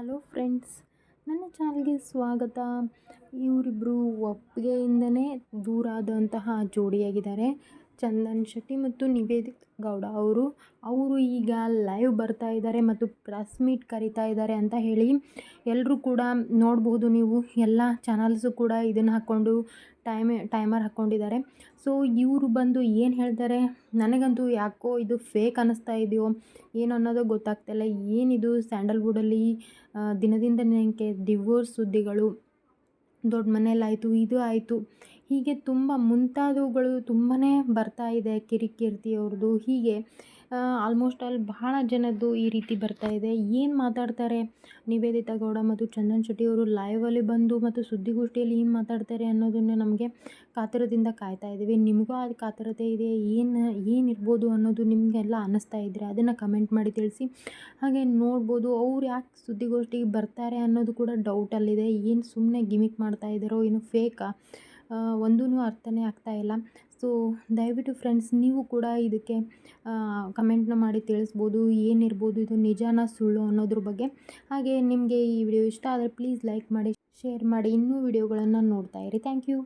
Hello friends ನನ್ನ ಚಾನಲ್ಗೆ ಸ್ವಾಗತ. ಇವರಿಬ್ಬರು ಒಪ್ಪಿಗೆಯಿಂದನೇ ದೂರ ಆದಂತಹ ಜೋಡಿಯಾಗಿದ್ದಾರೆ. ಚಂದನ್ ಶೆಟ್ಟಿ ಮತ್ತು ನಿವೇದಿತ್ ಗೌಡ ಅವರು. ಅವರು ಈಗ ಲೈವ್ ಬರ್ತಾ ಇದ್ದಾರೆ ಮತ್ತು ಪ್ರೆಸ್ ಮೀಟ್ ಕರಿತಾ ಇದ್ದಾರೆ ಅಂತ ಹೇಳಿ ಎಲ್ಲರೂ ಕೂಡ ನೋಡ್ಬೋದು ನೀವು. ಎಲ್ಲ ಚಾನಲ್ಸು ಕೂಡ ಇದನ್ನು ಹಾಕ್ಕೊಂಡು ಟೈಮ್ ಟೈಮರ್ ಹಾಕ್ಕೊಂಡಿದ್ದಾರೆ. ಸೊ ಇವರು ಬಂದು ಏನು ಹೇಳ್ತಾರೆ? ನನಗಂತೂ ಯಾಕೋ ಇದು ಫೇಕ್ ಅನ್ನಿಸ್ತಾ ಇದೆಯೋ ಏನು ಅನ್ನೋದು ಗೊತ್ತಾಗ್ತಿಲ್ಲ ಏನಿದು ಸ್ಯಾಂಡಲ್ವುಡಲ್ಲಿ ದಿನದಿಂದ ದಿನಕ್ಕೆ ಡಿವೋರ್ಸ್ ಸುದ್ದಿಗಳು, ದೊಡ್ಡ ಮನೆಯಲ್ಲಾಯಿತು ಇದು ಆಯಿತು ಹೀಗೆ ತುಂಬ ಮುಂತಾದವುಗಳು ತುಂಬಾ ಬರ್ತಾ ಇದೆ ಕಿರಿಕೀರ್ತಿಯವ್ರದ್ದು. ಹೀಗೆ ಆಲ್ಮೋಸ್ಟ್ ಆಲ್ ಬಹಳ ಜನದ್ದು ಈ ರೀತಿ ಬರ್ತಾ ಇದೆ. ಏನು ಮಾತಾಡ್ತಾರೆ? ನಿವೇದಿತಾ ಗೌಡ ಮತ್ತು ಚಂದನ್ ಶೆಟ್ಟಿ ಅವರು ಲೈವಲ್ಲಿ ಬಂದು ಮತ್ತು ಸುದ್ದಿಗೋಷ್ಠಿಯಲ್ಲಿ ಏನು ಮಾತಾಡ್ತಾರೆ ಅನ್ನೋದನ್ನು ನಮಗೆ ಕಾತರದಿಂದ ಕಾಯ್ತಾ ಇದ್ದೀವಿ. ನಿಮಗೂ ಅದು ಕಾತರತೆ ಇದೆ, ಏನು, ಏನಿರ್ಬೋದು ಅನ್ನೋದು ನಿಮಗೆಲ್ಲ ಅನ್ನಿಸ್ತಾ ಇದ್ದರೆ ಅದನ್ನು ಕಮೆಂಟ್ ಮಾಡಿ ತಿಳಿಸಿ. ಹಾಗೆ ನೋಡ್ಬೋದು ಅವ್ರು ಯಾಕೆ ಸುದ್ದಿಗೋಷ್ಠಿಗೆ ಬರ್ತಾರೆ ಅನ್ನೋದು ಕೂಡ ಡೌಟಲ್ಲಿದೆ ಏನು ಸುಮ್ಮನೆ ಗಿಮಿಕ್ ಮಾಡ್ತಾ ಇದ್ದಾರೋ, ಏನು ಫೇಕಾ ಒಂದೂ ಅರ್ಥನೇ ಆಗ್ತಾ ಇಲ್ಲ. ಸೊ ದಯವಿಟ್ಟು ಫ್ರೆಂಡ್ಸ್ ನೀವು ಕೂಡ ಇದಕ್ಕೆ ಕಮೆಂಟ್ನ ಮಾಡಿ ತಿಳಿಸ್ಬೋದು. ಏನಿರ್ಬೋದು, ಇದು ನಿಜಾನ ಸುಳ್ಳು ಅನ್ನೋದ್ರ ಬಗ್ಗೆ. ಹಾಗೆ ನಿಮಗೆ ಈ ವಿಡಿಯೋ ಇಷ್ಟ ಆದರೆ ಪ್ಲೀಸ್ ಲೈಕ್ ಮಾಡಿ ಶೇರ್ ಮಾಡಿ. ಇನ್ನೂ ವಿಡಿಯೋಗಳನ್ನು ನೋಡ್ತಾ ಇರಿ. Thank you